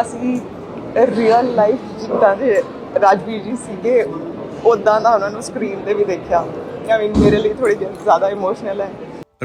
ਅਸੀਂ real life ਜਿੱਦਾਂ ਦੇ ਰਾਜਵੀਰ ਜੀ ਸੀਗੇ ਉਦਾਂ ਦਾ ਉਹਨਾਂ ਨੂੰ ਸਕਰੀਨ ਤੇ ਵੀ ਦੇਖਿਆ। ਆਈ ਮੀਨ ਮੇਰੇ ਲਈ ਥੋੜੀ ਜਿਹੀ ਜ਼ਿਆਦਾ ਇਮੋਸ਼ਨਲ ਹੈ।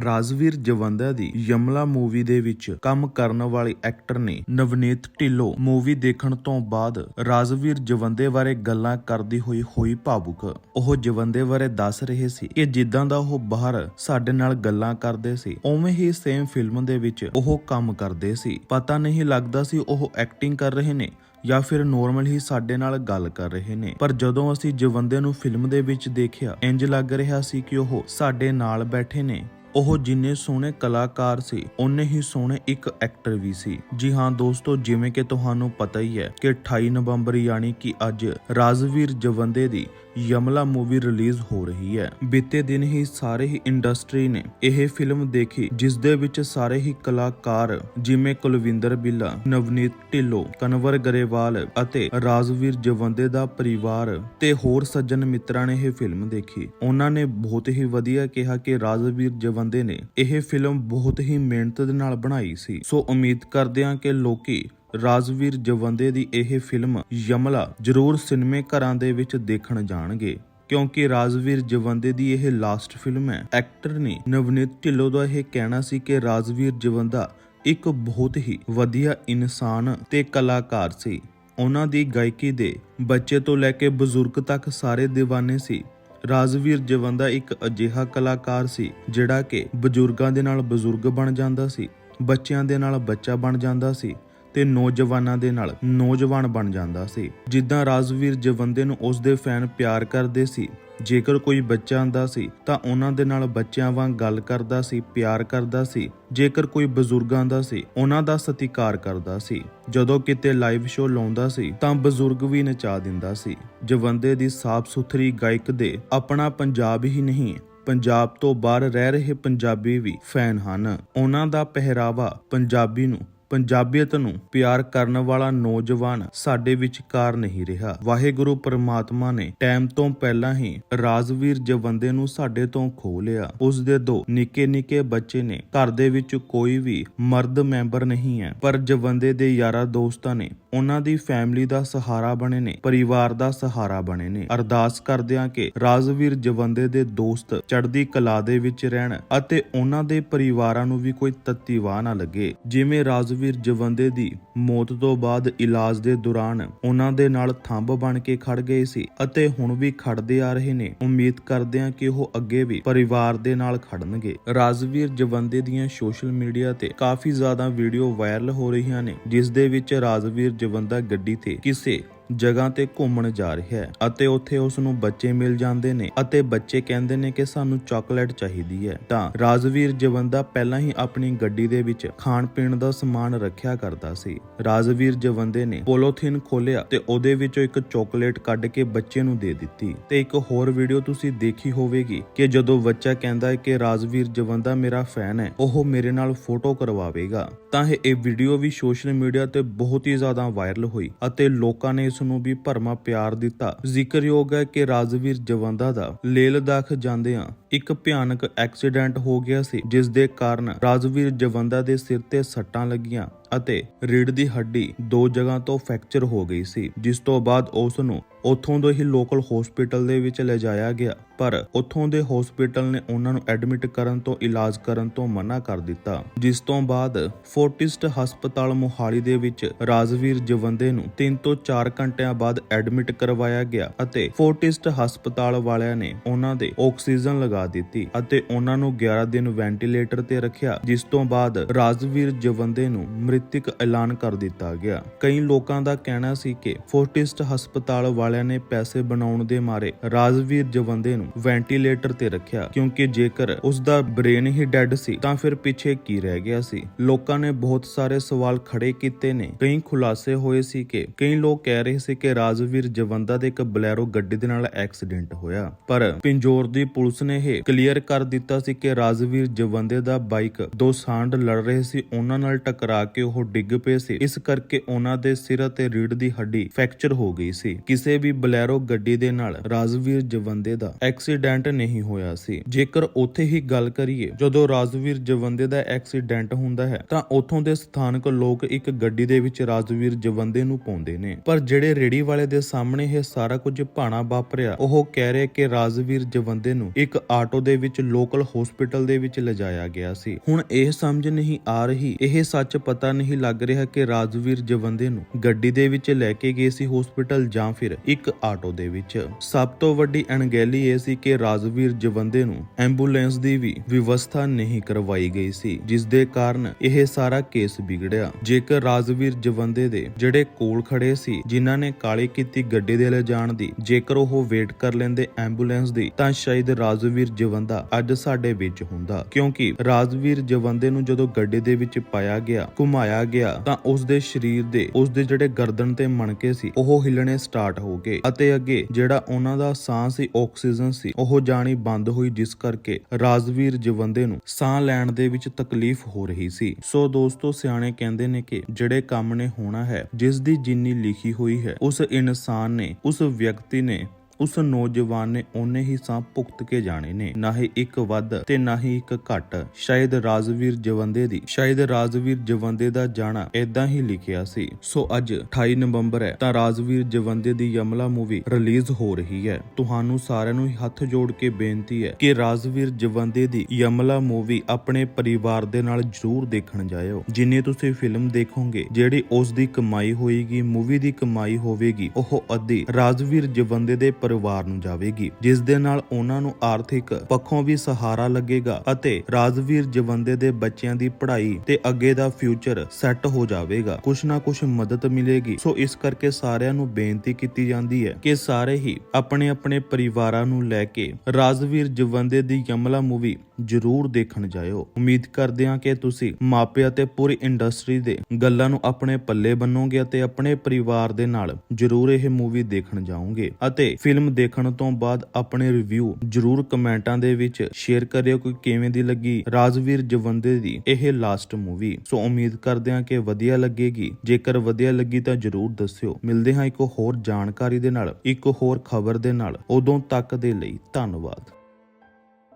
ਰਾਜਵੀਰ ਜਵੰਦਾ ਦੀ ਯਮਲਾ ਮੂਵੀ ਦੇ ਵਿੱਚ ਕੰਮ ਕਰਨ ਵਾਲੇ ਐਕਟਰ ਨੇ ਨਵਨੀਤ ਢਿੱਲੋਂ ਮੂਵੀ ਦੇਖਣ ਤੋਂ ਬਾਅਦ ਰਾਜਵੀਰ ਜਵੰਦੇ ਬਾਰੇ ਗੱਲਾਂ ਕਰਦੀ ਹੋਈ ਹੋਈ ਭਾਵੁਕ। ਉਹ ਜਵੰਦੇ ਬਾਰੇ ਦੱਸ ਰਹੇ ਸੀ ਕਿ ਜਿੱਦਾਂ ਦਾ ਉਹ ਬਾਹਰ ਸਾਡੇ ਨਾਲ ਗੱਲਾਂ ਕਰਦੇ ਸੀ, ਉਵੇਂ ਹੀ ਸੇਮ ਫਿਲਮ ਦੇ ਵਿੱਚ ਉਹ ਕੰਮ ਕਰਦੇ ਸੀ। ਪਤਾ ਨਹੀਂ ਲੱਗਦਾ ਸੀ ਉਹ ਐਕਟਿੰਗ ਕਰ ਰਹੇ ਨੇ ਜਾਂ ਫਿਰ ਨੋਰਮਲ ਹੀ ਸਾਡੇ ਨਾਲ ਗੱਲ ਕਰ ਰਹੇ ਨੇ। ਪਰ ਜਦੋਂ ਅਸੀਂ ਜਵੰਦੇ ਨੂੰ ਫਿਲਮ ਦੇ ਵਿੱਚ ਦੇਖਿਆ ਇੰਜ ਲੱਗ ਰਿਹਾ ਸੀ ਕਿ ਉਹ ਸਾਡੇ ਨਾਲ ਬੈਠੇ ਨੇ। ਉਹ ਜਿੰਨੇ ਸੋਹਣੇ ਕਲਾਕਾਰ ਸੀ, ਓਨੇ ਹੀ ਸੋਹਣੇ ਇੱਕ ਐਕਟਰ ਵੀ ਸੀ। ਜੀ ਹਾਂ ਦੋਸਤੋ, ਜਿਵੇਂ ਕਿ ਤੁਹਾਨੂੰ ਪਤਾ ਹੀ ਹੈ ਕਿ 28 ਨਵੰਬਰ ਯਾਨੀ ਕਿ ਅੱਜ ਰਾਜਵੀਰ ਜਵੰਦੇ ਦੀ ਯਮਲਾ ਮੂਵੀ ਰਿਲੀਜ਼ ਹੋ ਰਹੀ ਹੈ। ਬੀਤੇ ਦਿਨ ਹੀ ਸਾਰੇ ਹੀ ਇੰਡਸਟਰੀ ਨੇ ਇਹ ਫਿਲਮ ਦੇਖੀ, ਜਿਸ ਦੇ ਵਿੱਚ ਸਾਰੇ ਹੀ ਕਲਾਕਾਰ ਜਿਵੇਂ ਕੁਲਵਿੰਦਰ ਬਿੱਲਾ, ਨਵਨੀਤ ਢਿੱਲੋਂ, ਕਨਵਰ ਗਰੇਵਾਲ ਅਤੇ ਰਾਜਵੀਰ ਜਵੰਦੇ ਦਾ ਪਰਿਵਾਰ ਤੇ ਹੋਰ ਸੱਜਣ ਮਿੱਤਰਾਂ ਨੇ ਇਹ ਫਿਲਮ ਦੇਖੀ। ਉਹਨਾਂ ਨੇ ਬਹੁਤ ਹੀ ਵਧੀਆ ਕਿਹਾ ਕਿ ਰਾਜਵੀਰ ਜਵੰਦੇ ਨੇ ਇਹ ਫਿਲਮ ਬਹੁਤ ਹੀ ਮਿਹਨਤ ਦੇ ਨਾਲ ਬਣਾਈ ਸੀ। ਸੋ ਉਮੀਦ ਕਰਦੇ ਹਾਂ ਕਿ ਲੋਕੀ ਰਾਜਵੀਰ ਜਵੰਦੇ ਦੀ ਇਹ ਫਿਲਮ ਯਮਲਾ ਜ਼ਰੂਰ ਸਿਨੇਮੇ ਘਰਾਂ ਦੇ ਵਿੱਚ ਦੇਖਣ ਜਾਣਗੇ, ਕਿਉਂਕਿ ਰਾਜਵੀਰ ਜਵੰਦੇ ਦੀ ਇਹ ਲਾਸਟ ਫਿਲਮ ਹੈ। ਐਕਟਰ ਨੇ ਨਵਨੀਤ ਢਿੱਲੋਂ ਦਾ ਇਹ ਕਹਿਣਾ ਸੀ ਕਿ ਰਾਜਵੀਰ ਜਵੰਦਾ ਇੱਕ ਬਹੁਤ ਹੀ ਵਧੀਆ ਇਨਸਾਨ ਤੇ ਕਲਾਕਾਰ ਸੀ। ਉਹਨਾਂ ਦੀ ਗਾਇਕੀ ਦੇ ਬੱਚੇ ਤੋਂ ਲੈ ਕੇ ਬਜ਼ੁਰਗ ਤੱਕ ਸਾਰੇ دیਵਾਨੇ ਸੀ। ਰਾਜਵੀਰ ਜਵੰਦਾ ਇੱਕ ਅਜਿਹਾ ਕਲਾਕਾਰ ਸੀ, ਜਿਹੜਾ ਕਿ ਬਜ਼ੁਰਗਾਂ ਦੇ ਨਾਲ ਬਜ਼ੁਰਗ ਬਣ ਜਾਂਦਾ ਸੀ, ਬੱਚਿਆਂ ਦੇ ਨਾਲ ਬੱਚਾ ਬਣ ਜਾਂਦਾ ਸੀ ਤੇ ਨੌਜਵਾਨਾਂ ਦੇ ਨਾਲ ਨੌਜਵਾਨ ਬਣ ਜਾਂਦਾ ਸੀ। ਜਿੱਦਾਂ ਰਾਜਵੀਰ ਜਵੰਦੇ ਨੂੰ ਉਸ ਦੇ ਫੈਨ ਪਿਆਰ ਕਰਦੇ ਸੀ, ਜੇਕਰ ਕੋਈ ਬੱਚਾ ਆਂਦਾ ਸੀ, ਤਾਂ ਉਹਨਾਂ ਦੇ ਨਾਲ ਬੱਚਿਆਂ ਵਾਂਗ ਗੱਲ ਕਰਦਾ ਸੀ, ਪਿਆਰ ਕਰਦਾ ਸੀ। ਜੇਕਰ ਕੋਈ ਬਜ਼ੁਰਗਾਂ ਦਾ ਸੀ, ਉਹਨਾਂ ਦਾ ਸਤਿਕਾਰ ਕਰਦਾ ਸੀ। ਜਦੋਂ ਕਿਤੇ ਲਾਈਵ ਸ਼ੋਅ ਲਾਉਂਦਾ ਸੀ, ਤਾਂ ਬਜ਼ੁਰਗ ਵੀ ਨਚਾ ਦਿੰਦਾ ਸੀ। ਜਵੰਦੇ ਦੀ ਸਾਫ਼ ਸੁਥਰੀ ਗਾਇਕ ਦੇ ਆਪਣਾ ਪੰਜਾਬ ਹੀ ਨਹੀਂ, ਪੰਜਾਬ ਤੋਂ ਬਾਹਰ ਰਹਿ ਰਹੇ ਪੰਜਾਬੀ ਵੀ ਫੈਨ ਹਨ। ਉਹਨਾਂ ਦਾ ਪਹਿਰਾਵਾ ਪੰਜਾਬੀ ਨੂੰ ਪੰਜਾਬੀਅਤ ਨੂੰ ਪਿਆਰ ਕਰਨ ਵਾਲਾ ਨੌਜਵਾਨ ਸਾਡੇ ਵਿਚਕਾਰ ਨਹੀਂ ਰਿਹਾ। ਵਾਹਿਗੁਰੂ ਪਰਮਾਤਮਾ ਨੇ ਟਾਈਮ ਤੋਂ ਪਹਿਲਾਂ ਹੀ ਰਾਜਵੀਰ ਜਵੰਦੇ ਨੂੰ ਸਾਡੇ ਤੋਂ ਖੋ ਲਿਆ। ਉਸ ਦੇ ਦੋ ਨਿੱਕੇ ਨਿੱਕੇ ਬੱਚੇ ਨੇ। ਘਰ ਦੇ ਵਿੱਚ ਕੋਈ ਵੀ ਮਰਦ ਮੈਂਬਰ ਨਹੀਂ ਹੈ। ਪਰ ਜਵੰਦੇ ਦੇ ਯਾਰਾ ਦੋਸਤਾਂ ਨੇ ਉਹਨਾਂ ਦੀ ਫੈਮਿਲੀ ਦਾ ਸਹਾਰਾ ਬਣੇ ਨੇ, ਪਰਿਵਾਰ ਦਾ ਸਹਾਰਾ ਬਣੇ ਨੇ। ਅਰਦਾਸ ਕਰਦਿਆਂ ਕਿ ਰਾਜਵੀਰ ਜਵੰਦੇ ਦੇ ਦੋਸਤ ਚੜ੍ਹਦੀ ਕਲਾ ਦੇ ਵਿੱਚ ਰਹਿਣ ਅਤੇ ਉਹਨਾਂ ਦੇ ਪਰਿਵਾਰਾਂ ਨੂੰ ਵੀ ਕੋਈ ਤੱਤੀ ਨਾ ਲੱਗੇ। ਜਿਵੇਂ ਰਾਜਵੀਰ ਜਵੰਦੇ ਦੀ ਮੌਤ ਤੋਂ ਬਾਅਦ ਇਲਾਜ ਦੇ ਦੌਰਾਨ ਉਹਨਾਂ ਦੇ ਨਾਲ ਥੰਬ ਬਣ ਕੇ ਖੜ ਗਏ ਸੀ ਅਤੇ ਹੁਣ ਵੀ ਖੜਦੇ ਆ ਰਹੇ ਨੇ। ਉਮੀਦ ਕਰਦੇ ਹਾਂ ਕਿ ਉਹ ਅੱਗੇ ਵੀ ਪਰਿਵਾਰ ਦੇ ਨਾਲ ਖੜਨਗੇ ਰਾਜਵੀਰ ਜਵੰਦੇ ਦੀਆਂ ਸੋਸ਼ਲ ਮੀਡੀਆ ਤੇ ਕਾਫੀ ਜ਼ਿਆਦਾ ਵੀਡੀਓ ਵਾਇਰਲ ਹੋ ਰਹੀਆਂ ਨੇ, ਜਿਸ ਦੇ ਵਿੱਚ ਰਾਜਵੀਰ ਜਵੰਦਾ ਗੱਡੀ ਤੇ ਕਿਸੇ ਜਗ੍ਹਾ ਤੇ ਘੁੰਮਣ ਜਾ ਰਿਹਾ ਹੈ ਅਤੇ ਉੱਥੇ ਉਸ ਨੂੰ ਬੱਚੇ ਮਿਲ ਜਾਂਦੇ ਨੇ ਅਤੇ ਬੱਚੇ ਕਹਿੰਦੇ ਨੇ ਕਿ ਸਾਨੂੰ ਚਾਕਲੇਟ ਚਾਹੀਦੀ ਹੈ। ਤਾਂ ਰਾਜਵੀਰ ਜਵੰਦਾ ਪਹਿਲਾਂ ਹੀ ਆਪਣੀ ਗੱਡੀ ਦੇ ਵਿੱਚ ਖਾਣ ਪੀਣ ਦਾ ਸਮਾਨ ਰੱਖਿਆ ਕਰਦਾ ਸੀ। ਰਾਜਵੀਰ ਜਵੰਦੇ ਨੇ ਪੋਲੋਥੀਨ ਖੋਲਿਆ ਤੇ ਉਹਦੇ ਵਿੱਚੋਂ ਇੱਕ ਚਾਕਲੇਟ ਕੱਢ ਕੇ ਬੱਚੇ ਨੂੰ ਦੇ ਦਿੱਤੀ। ਤੇ ਇੱਕ ਹੋਰ ਵੀਡੀਓ ਤੁਸੀਂ ਦੇਖੀ ਹੋਵੇਗੀ ਕਿ ਜਦੋਂ ਬੱਚਾ ਕਹਿੰਦਾ ਹੈ ਕਿ ਰਾਜਵੀਰ ਜਵੰਦਾ ਮੇਰਾ ਫੈਨ ਹੈ, ਉਹ ਮੇਰੇ ਨਾਲ ਫੋਟੋ ਕਰਵਾਵੇਗਾ। ਤਾਂ ਇਹ- ਵੀਡੀਓ ਵੀ ਸੋਸ਼ਲ ਮੀਡੀਆ ਤੇ ਬਹੁਤ ਹੀ ਜ਼ਿਆਦਾ ਵਾਇਰਲ ਹੋਈ ਅਤੇ ਲੋਕਾਂ ਨੇ ਇਸ ਨੂੰ ਵੀ ਭਰਮਾ ਪਿਆਰ ਦਿੱਤਾ। ਜ਼ਿਕਰਯੋਗ ਹੈ ਕਿ ਰਾਜਵੀਰ ਜਵੰਦਾ ਦਾ ਲੇਹ ਲਦਾਖ ਜਾਂਦਿਆਂ ਇੱਕ ਭਿਆਨਕ ਐਕਸੀਡੈਂਟ ਹੋ ਗਿਆ ਸੀ ਜਿਸ ਦੇ ਕਾਰਨ ਰਾਜਵੀਰ ਜਵੰਦਾ ਦੇ ਸਿਰ ਤੇ ਸੱਟਾਂ ਲੱਗੀਆਂ ਅਤੇ ਰੀੜ ਦੀ ਹੱਡੀ ਦੋ ਜਗ੍ਹਾ ਤੋਂ ਫ੍ਰੈਕਚਰ ਹੋ ਗਈ ਸੀ, ਜਿਸ ਤੋਂ ਬਾਅਦ ਉਸ ਨੂੰ ਉੱਥੋਂ ਦੇ ਹੀ ਲੋਕਲ ਹਸਪੀਟਲ ਦੇ ਵਿੱਚ ਲਿਜਾਇਆ ਗਿਆ। ਪਰ ਉੱਥੋਂ ਦੇ ਹਸਪੀਟਲ ਨੇ ਉਹਨਾਂ ਨੂੰ ਐਡਮਿਟ ਕਰਨ ਤੋਂ, ਇਲਾਜ ਕਰਨ ਤੋਂ ਮਨਾ ਕਰ ਦਿੱਤਾ। ਜਿਸ ਤੋਂ ਬਾਅਦ ਫੋਰਟਿਸਟ ਹਸਪਤਾਲ ਮੋਹਾਲੀ ਦੇ ਵਿੱਚ ਰਾਜਵੀਰ ਜਵੰਦੇ ਨੂੰ 3 ਤੋਂ 4 ਘੰਟਿਆਂ ਬਾਅਦ ਐਡਮਿਟ ਕਰਵਾਇਆ ਗਿਆ ਅਤੇ ਫੋਰਟਿਸਟ ਹਸਪਤਾਲ ਵਾਲਿਆਂ ਨੇ ਉਹਨਾਂ ਦੇ ਆਕਸੀਜਨ ਲਗਾ ਦਿੱਤੀ ਅਤੇ ਉਹਨਾਂ ਨੂੰ 11 ਦਿਨ ਵੈਂਟੀਲੇਟਰ ਤੇ ਰੱਖਿਆ, ਜਿਸ ਤੋਂ ਬਾਅਦ ਰਾਜਵੀਰ ਜਵੰਦੇ ਨੂੰ ਮ੍ਰਿਤਕ ਐਲਾਨ ਕਰ ਦਿੱਤਾ ਗਿਆ। ਕਈ ਲੋਕਾਂ ਦਾ ਕਹਿਣਾ ਸੀ ਕਿ ਫੋਰਟਿਸਟ ਹਸਪਤਾਲ ਵਾਲਿਆਂ ਨੇ ਪੈਸੇ ਬਣਾਉਣ ਦੇ ਮਾਰੇ। ਰਾਜਵੀਰ ਜਵੰਦੇ ਨੂੰ ਵੈਂਟੀਲੇਟਰ ਤੇ ਰੱਖਿਆ, ਕਿਉਂਕਿ ਜੇਕਰ ਉਸ ਦਾ ਬ੍ਰੇਨ ਹੀ ਡੈੱਡ ਸੀ, ਤਾਂ ਫਿਰ ਪਿੱਛੇ ਕੀ ਰਹਿ ਗਿਆ ਸੀ? ਲੋਕਾਂ ਨੇ ਬਹੁਤ ਸਾਰੇ ਸਵਾਲ ਖੜੇ ਕੀਤੇ ਨੇ। ਕਈ ਖੁਲਾਸੇ ਹੋਏ ਸੀ ਕਿ, ਕਈ ਲੋਕ ਕਹਿ ਰਹੇ ਸੀ ਕਿ ਰਾਜਵੀਰ ਜਵੰਦਾ ਦੇ ਇੱਕ ਬਲੈਰੋ ਗੱਡੀ ਦੇ ਨਾਲ ਐਕਸੀਡੈਂਟ ਹੋਇਆ। ਪਰ ਪਿੰਜੋਰ ਦੀ ਪੁਲਿਸ ਨੇ ਇਹ ਕਲੀਅਰ ਕਰ ਦਿੱਤਾ ਸੀ ਕਿ ਰਾਜਵੀਰ ਜਵੰਦੇ ਦਾ ਬਾਈਕ ਦੋ ਸਾਂਡ ਲੜ ਰਹੇ ਸੀ। ਉਹਨਾਂ ਨਾਲ ਟਕਰਾ ਕੇ ਉਹ ਡਿੱਗ ਪਏ ਸੀ। ਇਸ ਕਰਕੇ ਉਹਨਾਂ ਦੇ ਸਿਰ ਅਤੇ ਰੀੜ ਦੀ ਹੱਡੀ ਫ੍ਰੈਕਚਰ ਹੋ ਗਈ ਸੀ। ਕਿਸੇ ਵੀ ਬਲੈਰੋ ਗੱਡੀ ਦੇ ਨਾਲ ਰਾਜਵੀਰ ਜਵੰਦੇ ਦਾ ਐਕਸੀਡੈਂਟ ਨਹੀਂ ਹੋਇਆ ਸੀ। ਜੇਕਰ ਉੱਥੇ ਹੀ ਗੱਲ ਕਰੀਏ, ਜਦੋਂ ਰਾਜਵੀਰ ਜਵੰਦੇ ਦਾ ਐਕਸੀਡੈਂਟ ਹੁੰਦਾ ਹੈ, ਤਾਂ ਉੱਥੋਂ ਦੇ ਸਥਾਨਕ ਲੋਕ ਇੱਕ ਗੱਡੀ ਦੇ ਵਿੱਚ ਰਾਜਵੀਰ ਜਵੰਦੇ ਨੂੰ ਪਾਉਂਦੇ ਨੇ। ਪਰ ਜਿਹੜੇ ਰੇੜੀ ਵਾਲੇ ਦੇ ਸਾਹਮਣੇ ਇਹ ਸਾਰਾ ਕੁਝ ਭਾਣਾ ਵਾਪਰਿਆ, ਉਹ ਕਹਿ ਰਿਹਾ ਕਿ ਰਾਜਵੀਰ ਜਵੰਦੇ ਨੂੰ ਇੱਕ ਆਟੋ ਦੇ ਵਿੱਚ ਲੋਕਲ ਹਸਪੀਟਲ ਦੇ ਵਿੱਚ ਲਿਜਾਇਆ ਗਿਆ ਸੀ। ਹੁਣ ਇਹ ਸਮਝ ਨਹੀਂ ਆ ਰਹੀ, ਇਹ ਸੱਚ ਪਤਾ ਨਹੀਂ ਲੱਗ ਰਿਹਾ ਕਿ ਰਾਜਵੀਰ ਜਵੰਦੇ ਨੂੰ ਗੱਡੀ ਦੇ ਵਿੱਚ ਲੈ ਕੇ ਗਏ ਸੀ ਹਸਪੀਟਲ ਜਾਂ ਫਿਰ ਇੱਕ ਆਟੋ ਦੇ ਵਿੱਚ। ਸਭ ਤੋਂ ਵੱਡੀ ਅਣਗਹਿਲੀ ਇਹ ਸੀ ਕਿ ਰਾਜਵੀਰ ਜਵੰਦੇ ਨੂੰ ਐਂਬੂਲੈਂਸ ਦੀ ਵੀ ਵਿਵਸਥਾ ਨਹੀਂ ਕਰਵਾਈ ਗਈ ਸੀ, ਜਿਸ ਦੇ ਕਾਰਨ ਇਹ ਸਾਰਾ ਕੇਸ ਵਿਗੜਿਆ। ਜੇਕਰ ਰਾਜਵੀਰ ਜਵੰਦੇ ਦੇ ਜਿਹੜੇ ਕੋਲ ਖੜੇ ਸੀ, ਜਿਨ੍ਹਾਂ ਨੇ ਕਾਲੀ ਕੀਤੀ ਗੱਡੀ ਦੇ ਲਿਜਾਣ ਦੀ, ਜੇਕਰ ਉਹ ਵੇਟ ਕਰ ਲੈਂਦੇ ਐਂਬੂਲੈਂਸ ਦੀ, ਤਾਂ ਸ਼ਾਇਦ ਰਾਜਵੀਰ ਜਵੰਦਾ ਅੱਜ ਸਾਡੇ ਵਿੱਚ ਹੁੰਦਾ। ਕਿਉਂਕਿ ਰਾਜਵੀਰ ਜਵੰਦੇ ਨੂੰ ਜਦੋਂ ਗੱਡੀ ਦੇ ਵਿੱਚ ਪਾਇਆ ਗਿਆ, ਘੁਮਾਇਆ ਗਿਆ, ਤਾਂ ਉਸ ਦੇ ਸਰੀਰ ਦੇ ਉਸ ਦੇ ਜਿਹੜੇ ਗਰਦਨ ਤੇ ਮਣਕੇ ਸੀ, ਉਹ ਹਿੱਲਣੇ ਸਟਾਰਟ ਹੋ ਗਏ ਅਤੇ ਅੱਗੇ, ਜਿਹੜਾ ਉਹਨਾਂ ਦਾ ਸਾਹ ਸੀ, ਆਕਸੀਜਨ ਸੀ, ਉਹ ਜਾਣੀ ਬੰਦ ਹੋਈ, ਜਿਸ ਕਰਕੇ ਰਾਜਵੀਰ ਜਵੰਦੇ ਨੂੰ ਸਾਹ ਲੈਣ ਦੇ ਵਿੱਚ ਤਕਲੀਫ ਹੋ ਰਹੀ ਸੀ। ਸੋ ਦੋਸਤੋ, ਸਿਆਣੇ ਕਹਿੰਦੇ ਨੇ ਕਿ ਜਿਹੜੇ ਕੰਮ ਨੇ ਹੋਣਾ ਹੈ, ਜਿਸ ਦੀ ਜਿੰਨੀ ਲਿਖੀ ਹੋਈ ਹੈ, ਉਸ ਇਨਸਾਨ ਨੇ, ਉਸ ਵਿਅਕਤੀ ਨੇ ਉਸ ਨੌਜਵਾਨ ਨੇ ਉਹਨੇ ਹੀ ਸਾਂ ਭੁਗਤ ਕੇ ਜਾਣੇ ਨੇ। ਨਾ ਹੀ ਇੱਕ ਵੱਧ ਤੇ ਨਾ ਹੀ ਇੱਕ ਘੱਟ। ਸ਼ਾਇਦ ਰਾਜਵੀਰ ਜਵੰਦੇ ਦੀ ਸ਼ਾਇਦ ਰਾਜਵੀਰ ਜਵੰਦੇ ਦਾ ਜਾਣਾ ਇਦਾਂ ਹੀ ਲਿਖਿਆ ਸੀ। ਸੋ ਅੱਜ 28 ਨਵੰਬਰ ਹੈ, ਤਾਂ ਰਾਜਵੀਰ ਜਵੰਦੇ ਦੀ ਯਮਲਾ ਮੂਵੀ ਰਿਲੀਜ਼ ਹੋ ਰਹੀ ਹੈ। ਤੁਹਾਨੂੰ ਸਾਰਿਆਂ ਨੂੰ ਹੱਥ ਜੋੜ ਕੇ ਬੇਨਤੀ ਹੈ ਕਿ ਰਾਜਵੀਰ ਜਵੰਦੇ ਦੀ ਯਮਲਾ ਮੂਵੀ ਆਪਣੇ ਪਰਿਵਾਰ ਦੇ ਨਾਲ ਜਰੂਰ ਦੇਖਣ ਜਾਇਓ। ਜਿੰਨੇ ਤੁਸੀਂ ਫਿਲਮ ਦੇਖੋਗੇ, ਜਿਹੜੀ ਉਸ ਦੀ ਕਮਾਈ ਹੋਏਗੀ, ਮੂਵੀ ਦੀ ਕਮਾਈ ਹੋਵੇਗੀ, ਉਹ ਅੱਧੀ। ਰਾਜਵੀਰ ਜਵੰਦੇ ਦੇ ਪਰਿਵਾਰ ਨੂੰ ਜਾਵੇਗੀ, ਜਿਸ ਦੇ ਨਾਲ ਉਹਨਾਂ ਨੂੰ ਆਰਥਿਕ ਪੱਖੋਂ ਵੀ ਸਹਾਰਾ ਲੱਗੇਗਾ ਅਤੇ ਰਾਜਵੀਰ ਜਵੰਦੇ ਦੇ ਬੱਚਿਆਂ ਦੀ ਪੜ੍ਹਾਈ ਤੇ ਅੱਗੇ ਦਾ ਫਿਊਚਰ ਸੈੱਟ ਹੋ ਜਾਵੇਗਾ। ਕੁਛ ਨਾ ਕੁਛ ਮਦਦ ਮਿਲੇਗੀ। ਸੋ ਇਸ ਕਰਕੇ ਸਾਰਿਆਂ ਨੂੰ ਬੇਨਤੀ ਕੀਤੀ ਜਾਂਦੀ ਹੈ ਕਿ ਸਾਰੇ ਹੀ ਆਪਣੇ ਆਪਣੇ ਪਰਿਵਾਰਾਂ ਨੂੰ ਲੈ ਕੇ ਰਾਜਵੀਰ ਜਵੰਦੇ ਦੀ ਯਮਲਾ ਮੂਵੀ ਜਰੂਰ ਦੇਖਣ ਜਾਇਓ। ਉਮੀਦ ਕਰਦੇ ਹਾਂ ਕਿ ਤੁਸੀਂ ਮਾਪੇ ਅਤੇ ਪੂਰੀ ਇੰਡਸਟਰੀ ਦੇ ਗੱਲਾਂ ਨੂੰ ਆਪਣੇ ਪੱਲੇ ਬੰਨੋਗੇ ਅਤੇ ਆਪਣੇ ਪਰਿਵਾਰ ਦੇ ਨਾਲ ਜਰੂਰ ਇਹ ਮੂਵੀ ਦੇਖਣ ਜਾਓਗੇ ਅਤੇ ਫਿਲਮ ਦੇਖਣ ਤੋਂ ਬਾਅਦ ਆਪਣੇ ਰਿਵਿਊ ਜਰੂਰ ਕਮੈਂਟਾਂ ਦੇ ਵਿੱਚ ਸ਼ੇਅਰ ਕਰਿਓ ਕਿ ਕਿਵੇਂ ਦੀ ਲੱਗੀ ਰਾਜਵੀਰ ਜਵੰਦੇ ਦੀ ਇਹ ਲਾਸਟ ਮੂਵੀ ਸੋ ਉਮੀਦ ਕਰਦੇ ਹਾਂ ਕਿ ਵਧੀਆ ਲੱਗੇਗੀ। ਜੇਕਰ ਵਧੀਆ ਲੱਗੀ ਤਾਂ ਜਰੂਰ ਦੱਸਿਓ। ਮਿਲਦੇ ਹਾਂ ਇੱਕ ਹੋਰ ਜਾਣਕਾਰੀ ਦੇ ਨਾਲ, ਇੱਕ ਹੋਰ ਖਬਰ ਦੇ ਨਾਲ। ਉਦੋਂ ਤੱਕ ਦੇ ਲਈ ਧੰਨਵਾਦ।